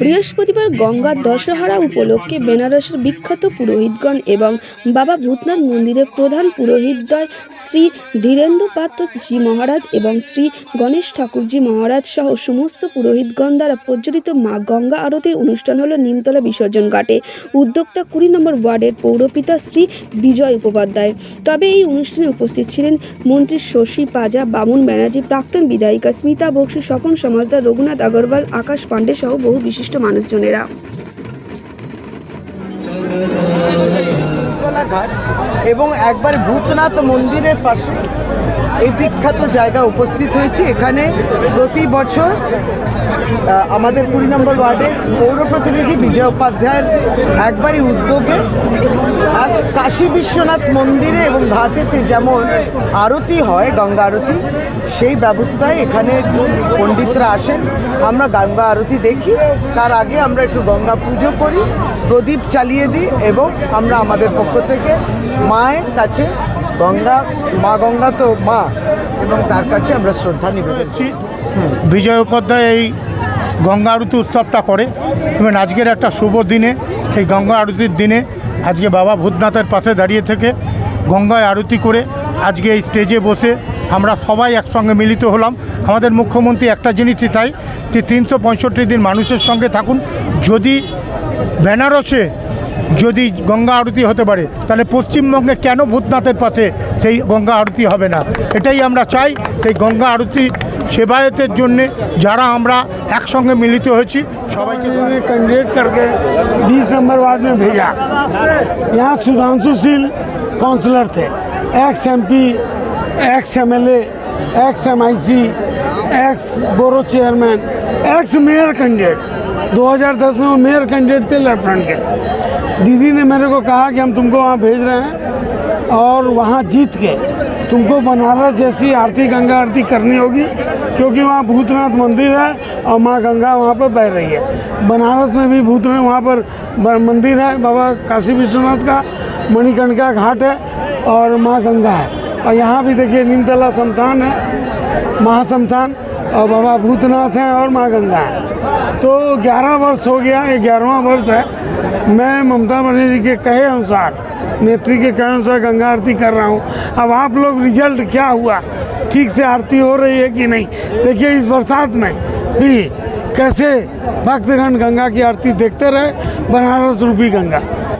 বৃহস্পতিবার গঙ্গার দশহরা উপলক্ষে বেনারসের বিখ্যাত পুরোহিতগণ এবং বাবা ভূতনাথ মন্দিরের প্রধান পুরোহিতদ্বয় শ্রী ধীরেন্দ্র পাত্র জি মহারাজ এবং শ্রী গণেশ ঠাকুরজি মহারাজ সহ সমস্ত পুরোহিতগণ দ্বারা প্রজ্বলিত মা গঙ্গা আরতির অনুষ্ঠান হলো নিমতলা বিসর্জন ঘাটে। উদ্যোক্তা কুড়ি নম্বর ওয়ার্ডের পৌরপিতা শ্রী বিজয় উপাধ্যায় তবে এই অনুষ্ঠানে উপস্থিত ছিলেন মন্ত্রী শশী পাজা, বামুন ব্যানার্জি, প্রাক্তন বিধায়িকা স্মিতা বক্সি, স্বপন সমাজদার, রঘুনাথ আগরওয়াল, আকাশ পাণ্ডে সহ বহু বিশিষ্ট মানুষজনেরা। ঘাট এবং একবার ভূতনাথ মন্দিরের পাশে এই বিখ্যাত জায়গা উপস্থিত হয়েছি। এখানে প্রতি বছর আমাদের কুড়ি নম্বর ওয়ার্ডের পৌর প্রতিনিধি বিজয় উপাধ্যায়ের একবারই উদ্যোগে আর কাশী বিশ্বনাথ মন্দিরে এবং ঘাটেতে যেমন আরতি হয়, গঙ্গা আরতি, সেই ব্যবস্থায় এখানে পণ্ডিতরা আসেন। আমরা গঙ্গা আরতি দেখি, তার আগে আমরা একটু গঙ্গা পুজো করি, প্রদীপ চালিয়ে দিই এবং আমরা আমাদের পক্ষ থেকে মায়ের কাছে গঙ্গা মা গঙ্গা তো মা এবং তার কাছে আমরা শ্রদ্ধা নিবেদন বিজয় উপাধ্যায় এই গঙ্গা আরতি উৎসবটা করে। এবং আজকের একটা শুভ দিনে এই গঙ্গা আরতির দিনে আজকে বাবা ভূতনাথের পাশে দাঁড়িয়ে থেকে গঙ্গায় আরতি করে আজকে এই স্টেজে বসে আমরা সবাই একসঙ্গে মিলিত হলাম। আমাদের মুখ্যমন্ত্রী একটা জিনিসই তাই যে তিনশো পঁয়ষট্টি দিন মানুষের সঙ্গে থাকুন। যদি বেনারসে যদি গঙ্গা আরতি হতে পারে তাহলে পশ্চিমবঙ্গে কেন ভূতনাথের পাশে সেই গঙ্গা আরতি হবে না এটাই আমরা চাই সেই গঙ্গা আরতি সেবায়তের জন্যে যারা আমরা একসঙ্গে মিলিত হয়েছি সবাইকে ने कैंडिडेट करके 20 नंबर वार्ड में भेजा यहाँ सुधांशु शील काउंसलर थे ex MP ex MLA ex MIC ex borough chairman ex mayor candidate 2010 में वो मेयर कैंडिडेट थे लेफ्टिनेंट के दीदी ने मेरे को कहा कि हम तुमको वहाँ भेज रहे हैं और वहाँ जीत के तुमको बनारस जैसी आरती, गंगा आरती करनी होगी, क्योंकि वहाँ भूतनाथ मंदिर है और माँ गंगा वहाँ पर बह रही है। बनारस में भी भूतनाथ वहाँ पर मंदिर है, बाबा काशी विश्वनाथ का, मणिकर्णिका घाट है और माँ गंगा है। और यहाँ भी देखिए, नीमतला शमशान है महाशमशान और बाबा भूतनाथ हैं और माँ गंगा हैं। तो 11 वर्ष हो गया, ये ग्यारहवा वर्ष है। मैं ममता बनर्जी के कहे अनुसार, नेत्री के कहे अनुसार गंगा आरती कर रहा हूँ। अब आप लोग रिज़ल्ट क्या हुआ? ठीक से आरती हो रही है कि नहीं? देखिए, इस बरसात में भी कैसे भक्तगण गंगा की आरती देखते रहे, बनारस रूपी गंगा।